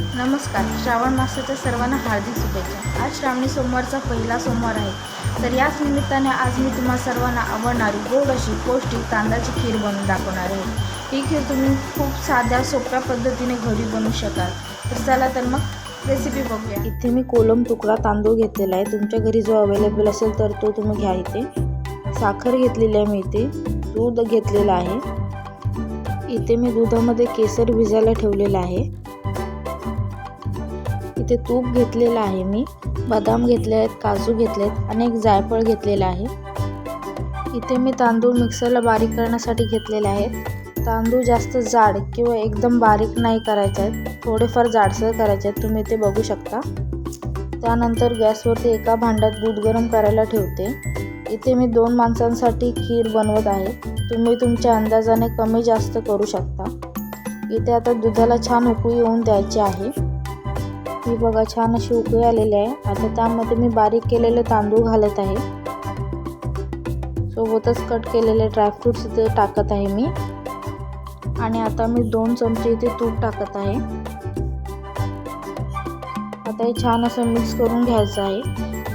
नमस्कार. श्रावण मासाच्या सर्वांना हार्दिक शुभेच्छा. आज श्रावणी सोमवारचा पहिला सोमवार आहे. तर याच निमित्ताने आज मी तुम्हा सर्वांना आवडणारी गोड अशी पौष्टिक तांदळाची खीर बनवून दाखवणार आहे. ही खीर तुम्ही खूप साध्या सोप्या पद्धतीने घरी बनवू शकाल. तर चला तर मग रेसिपी बघूया. इथे मी कोलम तुकडा तांदूळ घेतलेला आहे. तुमच्या घरी जो अवेलेबल असेल तर तो तुम्ही घ्या इथे. साखर घेतलेली आहे मी इथे. दूध घेतलेलं आहे. इथे मी दुधामध्ये केसर भिजायला ठेवलेलं आहे. इथे तूप घेतलेलं आहे मी बदाम घेतले आहेत काजू घेतले आहेत आणि एक जायफळ घेतलेलं आहे. इथे मी तांदूळ मिक्सरला बारीक करण्यासाठी घेतलेले आहेत. तांदूळ जास्त जाड किंवा एकदम बारीक नाही करायचे आहेत थोडेफार जाडसर करायचे आहेत तुम्ही ते बघू शकता. त्यानंतर गॅसवरती एका भांड्यात दूध गरम करायला ठेवते. इथे मी दोन माणसांसाठी खीर बनवत आहे तुम्ही तुमच्या अंदाजाने कमी जास्त करू शकता. इथे आता दुधाला छान उकळी येऊन द्यायची आहे. ही बघा छान अशी उकळी आलेली आहे. आता त्यामध्ये मी बारीक केलेले तांदूळ घालत आहे. सोबतच कट केलेले ड्रायफ्रूट्स इथे टाकत आहे मी. आणि आता मी दोन चमचे इथे तूप टाकत आहे. आता हे छान असं मिक्स करून घ्यायचं आहे.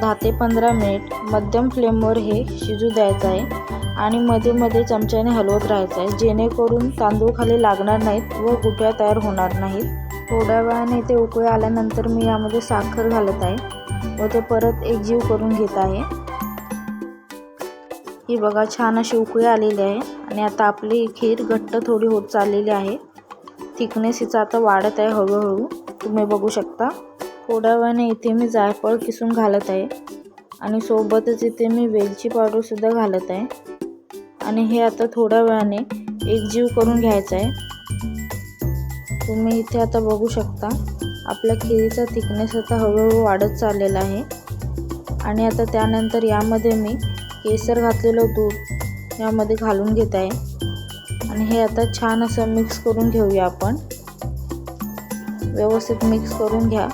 दहा ते पंधरा मिनिट मध्यम फ्लेमवर हे शिजू द्यायचं आहे. आणि मध्ये मध्ये चमच्याने हलवत राहायचं आहे. जेणेकरून तांदूळ खाली लागणार नाहीत व गुठळ्या तयार होणार नाहीत. थोड्या वेळाने ते उकळी आल्यानंतर मी यामध्ये साखर घालत आहे व ते परत एकजीव करून घेत आहे. ही बघा छान अशी उकळी आलेली आहे आणि आता आपली खीर घट्ट थोडी होत चाललेली आहे. थिकनेस हिचा आता वाढत आहे हळूहळू. तुम्ही बघू शकता. थोड्या वेळाने इथे मी जायफळ किसून घालत आहे आणि सोबतच इथे मी वेलची पावडरसुद्धा घालत आहे. आणि हे आता थोड्या वेळाने एकजीव करून घ्यायचं आहे. तुम्ही इथे आता बघू शकता आपल्या खिरीचा थिकनेस आता हळूहळू वाढत चाललेला आहे. आणि आता त्यानंतर यामध्ये मी केसर घातलेलं दूध यामध्ये घालून घेत आहे. आणि हे आता छान असं मिक्स करून घेऊया आपण. व्यवस्थित मिक्स करून घ्या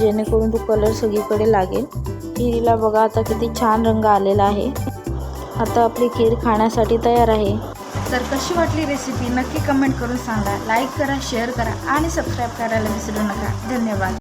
जेणेकरून तो कलर सगळीकडे लागेल. खिरीला बघा आता किती छान रंग आलेला आहे. आता आपली खीर खाण्यासाठी तयार आहे. तर कशी वाटली रेसिपी नक्की कमेंट करून सांगा. लाईक करा शेअर करा आणि सबस्क्राईब करायला विसरू नका. धन्यवाद.